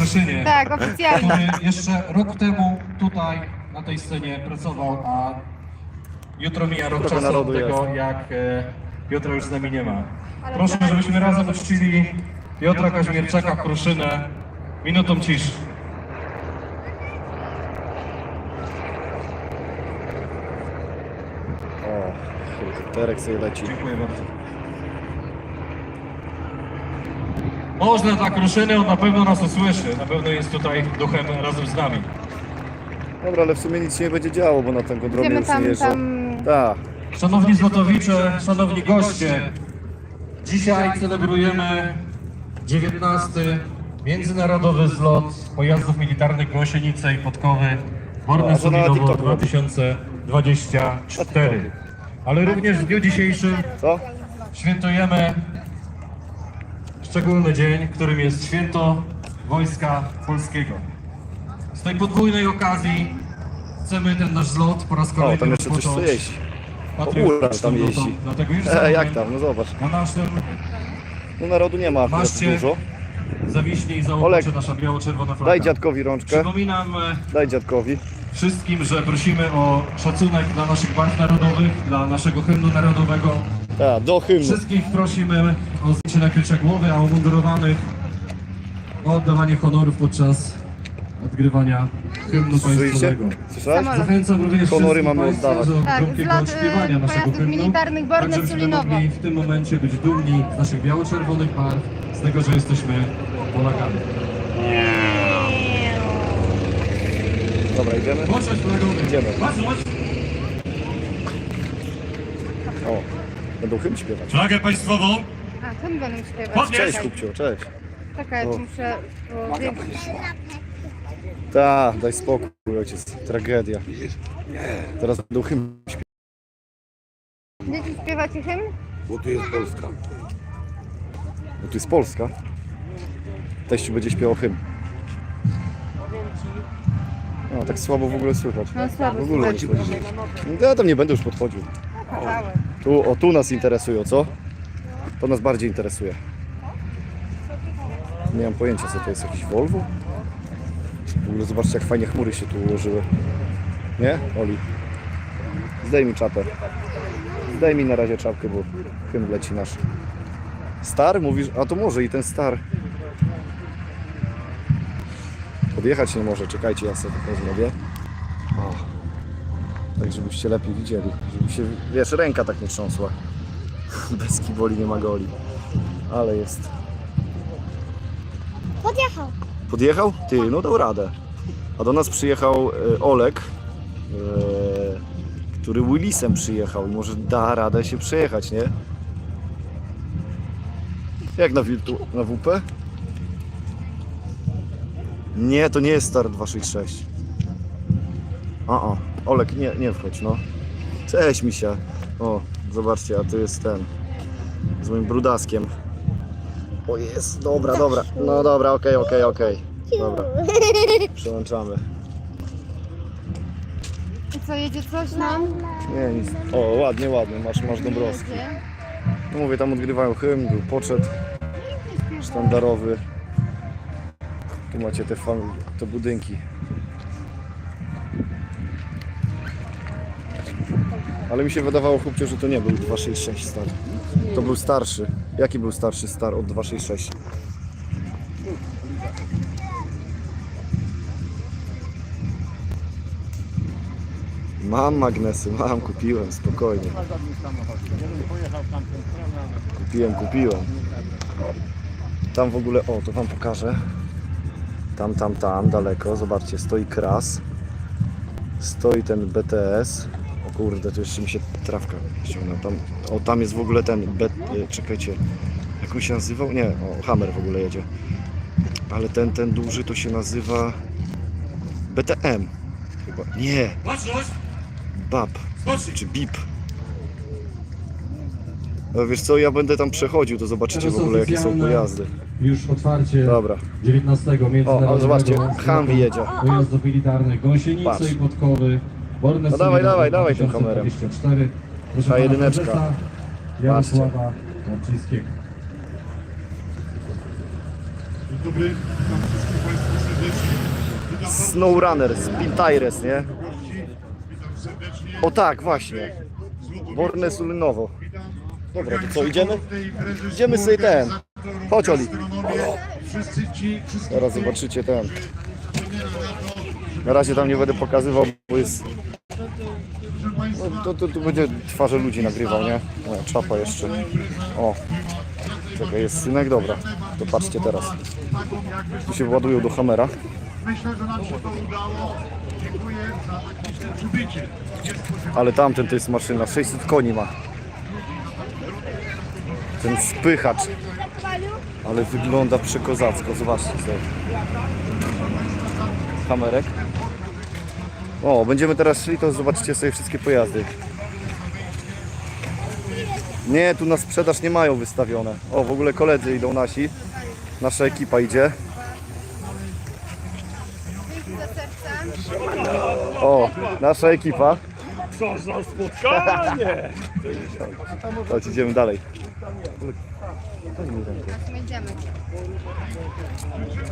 Kruszynie, Tak, oficjalnie. który jeszcze rok temu tutaj na tej scenie pracował, a jutro mija rok Trochę czasu od narodu tego, jest. jak e, Piotra już z nami nie ma. Proszę, żebyśmy razem uczcili Piotra Kaźmierczaka Kruszynę minutą ciszy. O, helikopterek sobie leci. Dziękuję bardzo. Można dla Kruszyny, on na pewno nas usłyszy, na pewno jest tutaj duchem razem z nami. Dobra, ale w sumie nic się nie będzie działo, bo na ten dromie Idziemy już nie tam, jeżdżą. tam... Tak, Szanowni Złotowicze, szanowni goście, dzisiaj celebrujemy 19. Międzynarodowy zlot pojazdów militarnych Gąsienice i Podkowy A, Borne na TikToku robi. 2024. Ale również w dniu dzisiejszym co? świętujemy szczególny dzień, którym jest święto Wojska Polskiego. Z tej podwójnej okazji chcemy ten nasz zlot po raz O, kolejny tam jeszcze coś rozpocząć patriotyczną uran tam jeździ. Dlatego już E, jak tam? No zobacz. na naszym No narodu nie ma akurat Maszcie. dużo. zawiśnie i Olek, nasza biało-czerwona flaga. Daj dziadkowi rączkę. Przypominam e, Daj dziadkowi. wszystkim, że prosimy o szacunek dla naszych barw narodowych, dla naszego hymnu narodowego. Tak, do hymnu. Wszystkich prosimy o zdjęcie nakrycia głowy, a umundurowanych o oddawanie honorów podczas odgrywania hymnu Słyszycie? państwowego. Słyszałeś? Samolot. Zachęcam również Honory wszystkich mamy Państwa oddawać. do Tak, odśpiewania e, naszego pojazdów hymnu. militarnych Borne tak, żebyśmy Sulinowo. mogli w tym momencie być dumni z naszych biało-czerwonych barw, z tego, że jesteśmy Polakami. Dobra, idziemy? Bądź flagowy. Idziemy. Chodź, chodź. O, będą hymn śpiewać. Flagę państwową. A, ten będę śpiewać. Podnieś! Cześć, kupcio, cześć. Czekaj, tu muszę było zwiększyć. Tak, daj spokój, ojciec. Tragedia. Teraz będą hymn śpiewać. Dzieci śpiewacie hymn? Bo tu jest Polska. Bo tu jest Polska. Teściu będzie śpiewał hymn. No, tak słabo w ogóle słychać. No słabo W ogóle nie słychać. słychać. Ja tam nie będę już podchodził. Tu, o, tu nas interesują, co? To nas bardziej interesuje. Nie mam pojęcia, co to jest, jakiś Volvo? W ogóle zobaczcie, jak fajnie chmury się tu ułożyły. Nie, Oli? Zdejmij czapę. Zdejmij na razie czapkę, bo hymn leci nasz. Star? Mówisz? A to może i ten star. Podjechać nie może, czekajcie, ja sobie to zrobię. Tak, żebyście lepiej widzieli. Żeby się, wiesz, ręka tak nie trząsła. Bez kiboli nie ma goli. Ale jest. Podjechał. Podjechał? Ty, no dał radę. A do nas przyjechał e, Olek, e, który Willisem przyjechał i może da radę się przejechać, nie? Jak na, Wirtu, na WP? Nie, to nie jest Star 266. O, o, Olek, nie, nie wchodź, no. Cześć, misia. O, zobaczcie, a tu jest ten. Z moim brudaskiem. O jest, dobra, dobra. No dobra, okej, okej, okej. Dobra, przełączamy. I co, jedzie coś nam? Nie, nic. O, ładnie, ładnie, masz, masz Dąbrowski. Jedzie. No mówię, tam odgrywają hymn, był poczet sztandarowy. Tu macie te, fam- te budynki. Ale mi się wydawało, chłopcie, że to nie był 266 star. To był starszy. Jaki był starszy star od 266? Mam magnesy, mam, kupiłem, spokojnie. Kupiłem, kupiłem. Tam w ogóle, o, to wam pokażę. Tam, tam, tam, daleko, zobaczcie, stoi kras. Stoi ten BTS. O kurde, to jeszcze mi się trawka ściągnęła. Tam, o, tam jest w ogóle ten, B, e, czekajcie, jak on się nazywał? Nie, o, Hammer w ogóle jedzie. Ale ten, ten duży to się nazywa BTM. Chyba. Nie. BAP, czy BIP. No wiesz co, ja będę tam przechodził, to zobaczycie w ogóle jakie są pojazdy. Już otwarcie Dobra. 19 O, międzynarodowego o zobaczcie, Humvee jedzie. Pojazdów militarnych Gąsienice Patrz. i Podkowy. Borne No dawaj, dawaj, dawaj 2024. Proszę Ta jedyneczka. Jarosława. Dzień dobry, witam wszystkich Państwa Snowrunner, Spin Tires, nie? O tak, właśnie. Borne Sulinowo. Dobra, to co, idziemy? Idziemy sobie ten. Chodź Oli. Teraz zobaczycie ten. Na razie tam nie będę pokazywał, bo jest... No, to, to, to będzie twarze ludzi nagrywał, nie? O, czapa jeszcze. O. Czekaj, jest synek, dobra. To patrzcie teraz. Tu się ładują do Hammera. Myślę, że nam się to udało. Dziękuję za takie przybycie. Ale tamten to jest maszyna, 600 koni ma. Ten spychacz. Ale wygląda przekozacko, zobaczcie sobie. Kamerek. O, będziemy teraz szli, to zobaczcie sobie wszystkie pojazdy. Nie, tu na sprzedaż nie mają wystawione. O, w ogóle koledzy idą nasi. Nasza ekipa idzie. O, nasza ekipa. Co za spotkanie! Chodź, idziemy dalej. Idziemy.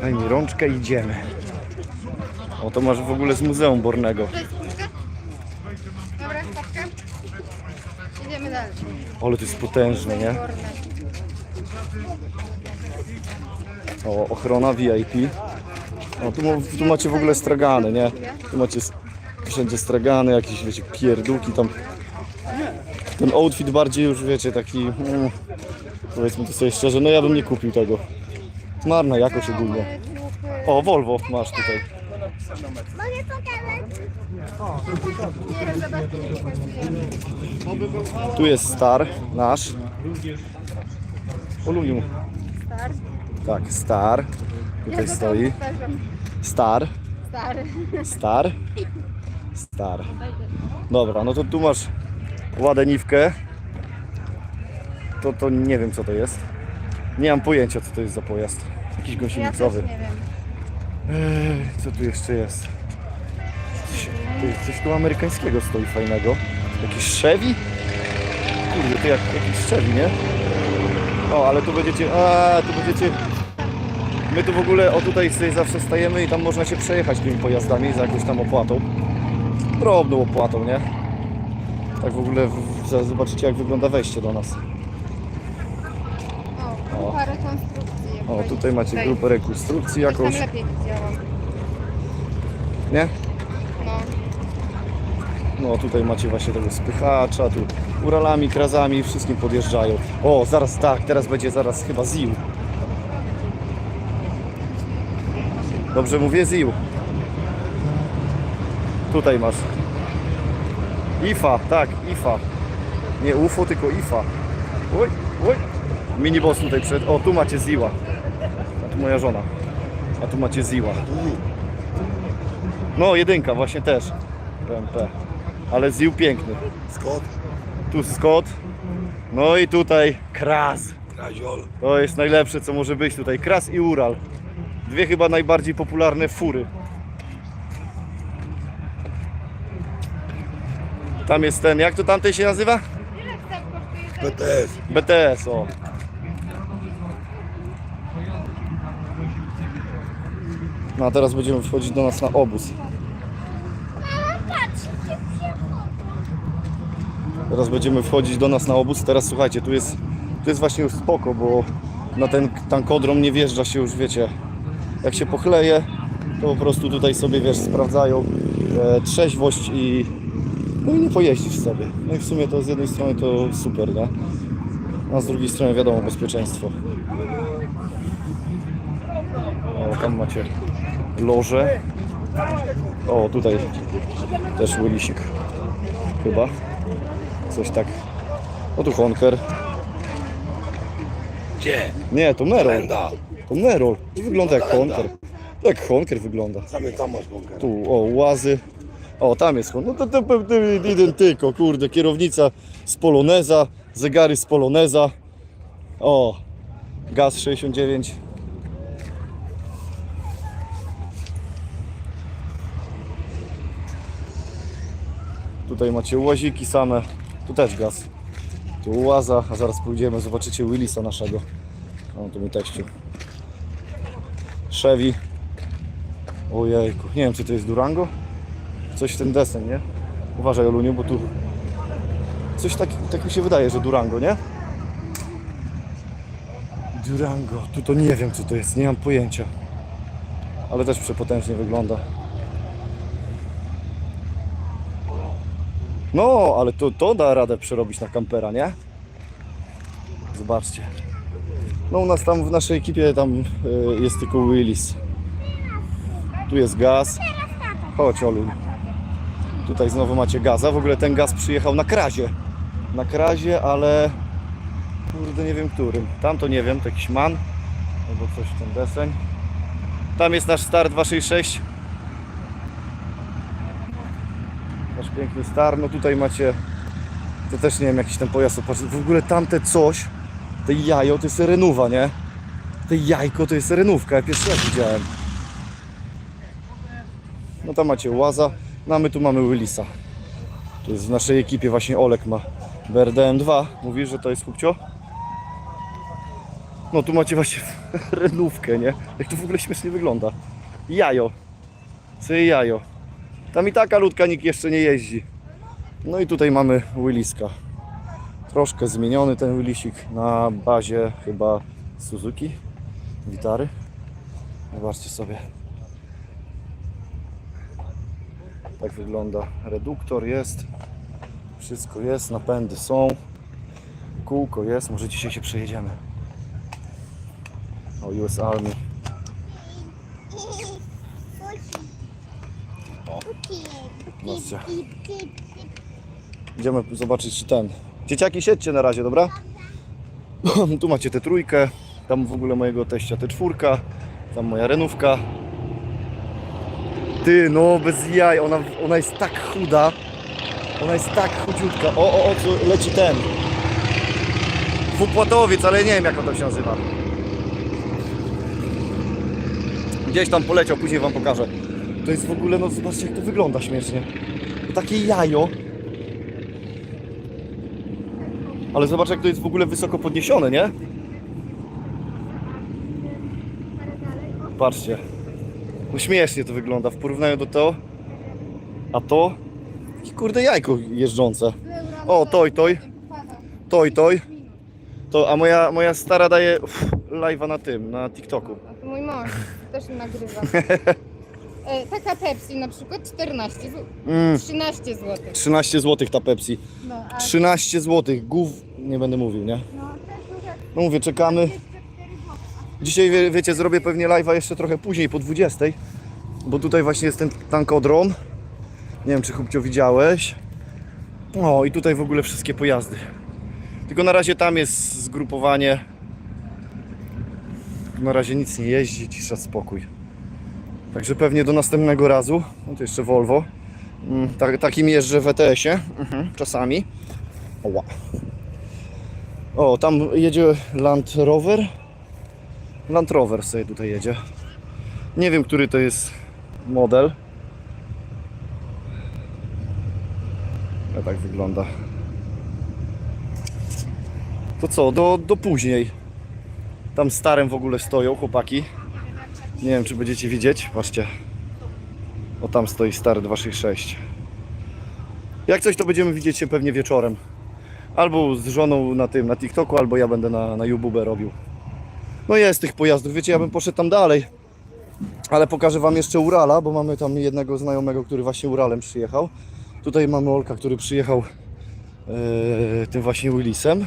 Daj mi rączkę, idziemy. O, to masz w ogóle z Muzeum Bornego. To jest puszka? Dobra, stawkę. Idziemy dalej. Ale to jest potężne, nie? Borne. O, ochrona VIP. O, tu, ma- tu macie w ogóle stragany, nie? Tu macie s- wszędzie stragany, jakieś, wiecie, pierdółki tam. Ten outfit bardziej już, wiecie, taki... Mm, powiedzmy to sobie szczerze, no ja bym nie kupił tego. Marna jakość ogólnie. O, Volvo masz tutaj. Nie, zobaczcie, nie pokazuję. Tu jest Star, nasz. Oluniu. Star. Tak, Star. Tutaj stoi. Star. Stary. Star. Star. Dobra, no to tu masz ładeniwkę. To, to nie wiem co to jest. Nie mam pojęcia co to jest za pojazd. Jakiś Ja też gąsienicowy. nie wiem. Co tu jeszcze jest? Coś, coś tu amerykańskiego stoi fajnego. Jakiś Chevy? Kurde, to jak, jakiś Chevy, nie? O, ale tu będziecie... A, tu będziecie... My tu w ogóle, o tutaj sobie zawsze stajemy i tam można się przejechać tymi pojazdami za jakąś tam opłatą. Drobną opłatą, nie? Tak w ogóle w, zobaczycie jak wygląda wejście do nas. O, grupa rekonstrukcji. O, tutaj macie grupę rekonstrukcji jakąś, Tam lepiej widziałam. nie? No. No tutaj macie właśnie tego spychacza, tu Uralami, krazami, wszystkim podjeżdżają. O, zaraz tak, teraz będzie zaraz chyba ZIL. Dobrze mówię ZIL. Tutaj masz. IFA, tak, IFA. Nie UFO, tylko IFA. Oj, oj. Minibus tutaj przed. O, tu macie ZIła. Tu moja żona. A tu macie ZIła. No, jedynka właśnie też. BMP. Ale ZIł piękny. Skąd? Tu Scott. No i tutaj Kras. Kraziol. To jest najlepsze co może być tutaj. Kras i Ural. Dwie chyba najbardziej popularne fury. Tam jest ten, jak to tamten się nazywa? BTS. BTS, o. No a teraz będziemy wchodzić do nas na obóz. Teraz będziemy wchodzić do nas na obóz. Teraz słuchajcie, tu jest, tu jest właśnie już spoko, bo na ten tankodrom nie wjeżdża się już, wiecie, jak się pochleje, to po prostu tutaj sobie, wiesz, sprawdzają e, trzeźwość i no i nie pojeździsz sobie. No i w sumie to z jednej strony to super, nie? A z drugiej strony wiadomo, bezpieczeństwo. O, tam macie loże. O, tutaj też łylisik. Chyba. Coś tak. O tu Honker. Gdzie? Nie, to Merol. To Merol. To wygląda jak Honker. Jak Honker wygląda. Masz bunker. Tu, o, łazy. O, tam jest Honker. No to, to, to identyko, kurde. Kierownica z Poloneza, zegary z Poloneza. O, gaz 69. Tutaj macie łaziki same. Tu też gaz. Tu łaza, a zaraz pójdziemy, zobaczycie Willisa naszego. O, tu mi teściu. Chevy. Ojejku, nie wiem czy to jest Durango? Coś w ten desen, nie? Uważaj Oluniu, bo tu coś tak, tak mi się wydaje, że Durango, nie? Durango, tu to nie wiem co to jest, nie mam pojęcia. Ale też przepotężnie wygląda. No, ale to, to da radę przerobić na kampera, nie? Zobaczcie. No u nas tam w naszej ekipie tam y, jest tylko Willis. Tu jest gaz. Chodź Olu. Tutaj znowu macie gaza. W ogóle ten gaz przyjechał na krazie. Na krazie, ale kurde nie wiem którym. Tam to nie wiem, to jakiś man albo coś w ten deseń. Tam jest nasz star 266. Nasz piękny star. No tutaj macie to też nie wiem jakiś ten pojazd. W ogóle tamte coś, te jajo to jest renuwa, nie? Te jajko to jest renówka, ja pierwszy raz widziałem. No tam macie łaza, no a my tu mamy Willisa. To jest w naszej ekipie właśnie Olek ma BRDM2. Mówisz, że to jest chłopcio? No tu macie właśnie renówkę, nie? Jak to w ogóle śmiesznie wygląda. Jajo. Co jajo. Tam i taka ludka nikt jeszcze nie jeździ. No i tutaj mamy Williska. Troszkę zmieniony ten Willisik na bazie chyba Suzuki Witary. Zobaczcie sobie. Tak wygląda. Reduktor jest. Wszystko jest, napędy są. Kółko jest, może dzisiaj się przejedziemy. O, US Army. Zobaczcie. Idziemy zobaczyć czy ten. Dzieciaki siedźcie na razie, dobra? tu macie tę trójkę, tam w ogóle mojego teścia tę czwórka, tam moja renówka. Ty, no bez jaj, ona, ona jest tak chuda. Ona jest tak chudziutka. O, o, o, co leci ten. Dwupłatowiec, ale nie wiem jak on tam się nazywa. Gdzieś tam poleciał, później wam pokażę. To jest w ogóle, no zobaczcie jak to wygląda śmiesznie. Takie jajo. Ale zobacz jak to jest w ogóle wysoko podniesione, nie? Patrzcie. No śmiesznie to wygląda w porównaniu do to. A to? Jakie kurde jajko jeżdżące. O, toj, toj. Toj, toj. To, a moja, moja stara daje live'a na tym, na TikToku. A to mój mąż też nagrywa. E, taka Pepsi na przykład 14 zł. Mm, 13 zł. 13 zł ta Pepsi. No, a 13 zł. Głów nie będę mówił, nie? No mówię, czekamy. Dzisiaj wie, wiecie, zrobię pewnie live'a jeszcze trochę później, po 20. Bo tutaj właśnie jest ten tankodrom. Nie wiem, czy chłopcio widziałeś. O, i tutaj w ogóle wszystkie pojazdy. Tylko na razie tam jest zgrupowanie. Na razie nic nie jeździ, cisza, spokój. Także pewnie do następnego razu. No to jeszcze Volvo. Mm, Tak, takim jeżdżę w ETS-ie. Mhm, czasami. Oła. O, tam jedzie Land Rover. Land Rover sobie tutaj jedzie. Nie wiem, który to jest model. Ja tak wygląda. To co, do, do później. Tam starym w ogóle stoją chłopaki. Nie wiem, czy będziecie widzieć. Patrzcie. O, tam stoi stary 266. Jak coś, to będziemy widzieć się pewnie wieczorem. Albo z żoną na tym, na TikToku, albo ja będę na, na YouTube robił. No jest tych pojazdów, wiecie, ja bym poszedł tam dalej. Ale pokażę Wam jeszcze Urala, bo mamy tam jednego znajomego, który właśnie Uralem przyjechał. Tutaj mamy Olka, który przyjechał e, tym właśnie Willisem.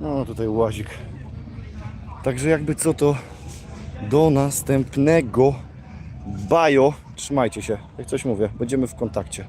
No tutaj łazik. Także jakby co to do następnego bajo. Trzymajcie się, jak coś mówię, będziemy w kontakcie.